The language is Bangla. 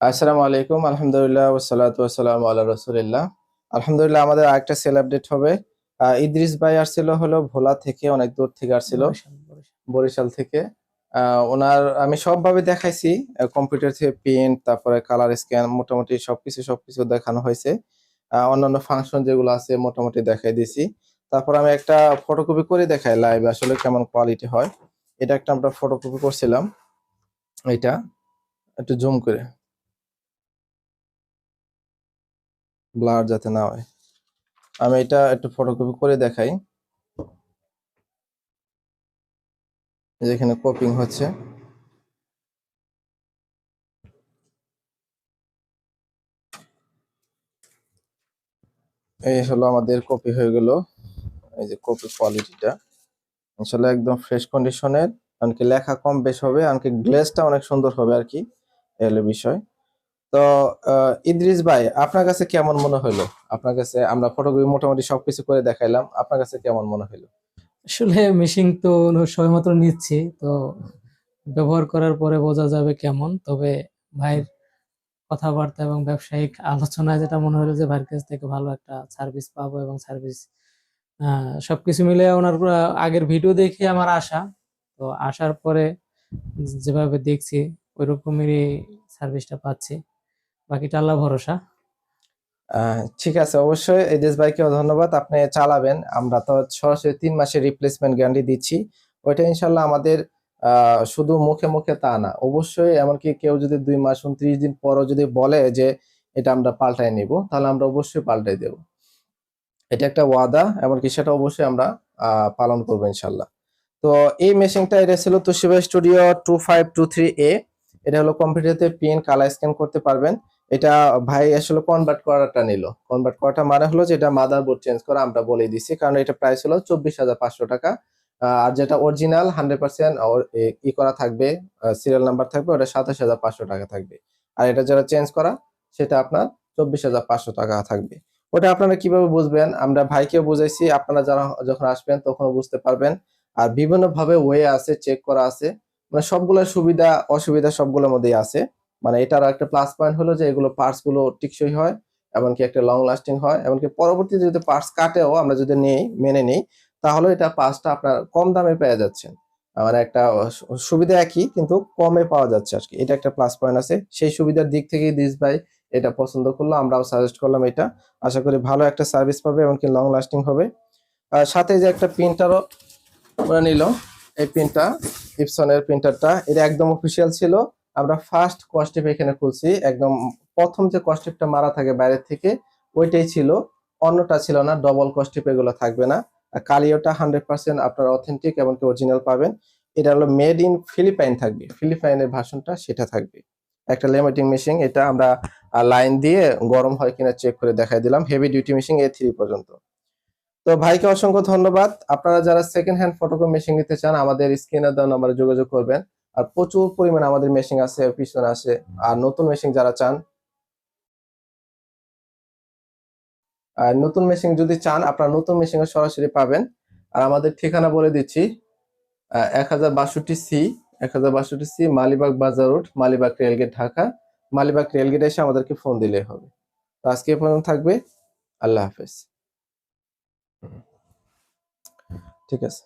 আসসালামু আলাইকুম আলহামদুলিল্লাহ ওসালাত ওয়াসালাম আল্লাহ রসুলিল্লাহ। আলহামদুলিল্লাহ আমাদের আরেকটা সেল আপডেট হবে। ইদ্রিস ভাই আসছিল হলো ভোলা থেকে অনেক দূর থেকে আসছিল। বরিশাল, থেকে। ওনার আমি সবভাবে দেখাইছি কম্পিউটার থেকে প্রিন্ট তারপরে কালার স্ক্যান মোটামুটি সবকিছু সবকিছু দেখানো হয়েছে। অন্যান্য ফাংশন যেগুলো আছে মোটামুটি দেখাই দিছি তারপর আমি একটা ফটোকপি করে দেখাই লাইভ আসলে কেমন কোয়ালিটি হয়। এটা একটা আমরা ফটোকপি করছিলাম। এটা একটু জুম করে। ব্লার যাতে না হয়। আমি এটা একটু ফটোকপি করে দেখাই। এই যে এখানে কপিং হচ্ছে। এই হলো আমাদের কপি হয়ে গেল। এই যে কপি কোয়ালিটিটা ইনশাল্লাহ একদম ফ্রেশ কন্ডিশনের এমনকি লেখা কম বেশ হবে এমনকি গ্লেজটা অনেক সুন্দর হবে আর কি। এই হলো বিষয়। তো ইদ্রিস ভাই, আপনার কাছে কেমন মনে হলো আপনার কাছে আমরা ফটোগ্রাফি মোটামুটি সবকিছু করে দেখাইলাম, আপনার কাছে কেমন মনে হলো আসলে মেশিন তো মতো নিচ্ছি, তো ব্যবহার করার পরে বোঝা যাবে কেমন। তবে ভাইয়ের কথাবার্তা এবং ব্যবসায়িক আলোচনায় যেটা মনে হলো যে ভাইয়ের কাছ থেকে ভালো একটা সার্ভিস পাবো এবং সার্ভিস সবকিছু মিলে ওনার আগের ভিডিও দেখে আমার আশা। তো আসার পরে যেভাবে দেখছি ওই রকমেরই সার্ভিসটা পাচ্ছি। বাকিটা আল্লাহ ভরসা। ঠিক আছে, অবশ্যই ইদ্রিস ভাইকেও ধন্যবাদ, আপনি চালাবেন। আমরা তো সরাসরি তিন মাসের রিপ্লেসমেন্ট গ্যারান্টি দিচ্ছি। ওইটা ইনশাল্লাহ আমাদের শুধু মুখে মুখে তা না, অবশ্যই এমনকি কেউ যদি দুই মাস, উনত্রিশ দিন পরও যদি বলে যে এটা আমরা পাল্টাই নিব, তাহলে আমরা অবশ্যই পাল্টাই দেব। এটা একটা ওয়াদা, এমনকি সেটা অবশ্যই আমরা পালন করব ইনশাল্লাহ তো এই মেশিনটা এটা ছিল Toshiba studio two five two three A. এটা হলো কম্পিউটারতে পিন কালার স্ক্যান করতে পারবেন। এটা ভাই আসলে কনভার্ট করাটা নিল। কনভার্ট করাটা মানে হলো যে যেটা মাদারবোর্ড চেঞ্জ করা আমরা বলে দিছি, কারণ এটা প্রাইস হলো চব্বিশ হাজার পাঁচশো টাকা। আর যেটা অরিজিনাল হান্ড্রেড পার্সেন্ট ই করা থাকবে সিরিয়াল নাম্বার থাকবে, ওটা সাতাশ হাজার পাঁচশো টাকা থাকবে। আর এটা যারা চেঞ্জ করা, সেটা আপনার চব্বিশ হাজার পাঁচশো টাকা থাকবে। ওটা আপনারা কীভাবে বুঝবেন? আমরা ভাইকে বুঝাইছি, আপনারা যারা যখন আসবেন তখন বুঝতে পারবেন। আর বিভিন্ন ভাবে ওয়ে আছে চেক করা আছে। মানে সবগুলোর সুবিধা, অসুবিধা সবগুলোর মধ্যেই আছে। মানে এটার একটা প্লাস পয়েন্ট হলো যে এগুলো পার্টসগুলো টিকসই হয়, এমনকি একটা লং লাস্টিং হয়, এমনকি পরবর্তীতে যদি পার্টস কাটেও আমরা যদি নেই, মেনে নিই, তাহলে এটা পার্টসটা আপনার কম দামে পেয়ে যাচ্ছেন। মানে একটা সুবিধা একই, কিন্তু কমে পাওয়া যাচ্ছে আর কি এটা একটা প্লাস পয়েন্ট আছে। সেই সুবিধার দিক থেকেই দিস ভাই এটা পছন্দ করল, আমরাও সাজেস্ট করলাম এটা। আশা করি ভালো একটা সার্ভিস পাবে, এমনকি লং লাস্টিং হবে। আর সাথে যে একটা প্রিন্টারও ওরা নিল এই প্রিন্টটা ইপসনের প্রিন্টারটা এটা একদম অফিসিয়াল ছিল। আমরা ফার্স্ট কস্টিপ এখানে খুলছি। একদম প্রথম যে কস্টিপটা মারা থাকে বাইরের থেকে, ওইটাই ছিল। অন্যটা ছিল না ডবল কস্টিপ এগুলো থাকবে না। কালিওটা হান্ড্রেড পার্সেন্ট আপনার অথেন্টিক এমনকি অরিজিনাল পাবেন। এটা হলো মেড ইন ফিলিপাইন থাকবে। ফিলিপাইনের ভাষণটা সেটা থাকবে। একটা লেমিটিং মেশিন এটা আমরা লাইন দিয়ে গরম হয় কিনা চেক করে দেখাই দিলাম। Heavy duty machine A three পর্যন্ত। তো ভাইকে অসংখ্য ধন্যবাদ। আপনারা যারা সেকেন্ড হ্যান্ড ফটোকপি মেশিন নিতে চান, আমাদের স্ক্রিনে দেওয়া নাম্বারে যোগাযোগ করবেন। আর প্রচুর পরিমাণে আমাদের মেশিন আছে, পিছনে আছে আর নতুন মেশিন যারা চান, আর নতুন মেশিন যদি চান, আপনারা নতুন মেশিন সরাসরি পাবেন। আর আমাদের ঠিকানা বলে দিচ্ছি এক হাজার বাষট্টি সি, এক হাজার বাষট্টি C Malibagh Bazar road, Malibagh rail gate Dhaka. Malibagh rail gate এসে আমাদেরকে ফোন দিলে হবে। তো আজকে পর্যন্ত থাকবে। আল্লাহ হাফেজ। ঠিক আছে।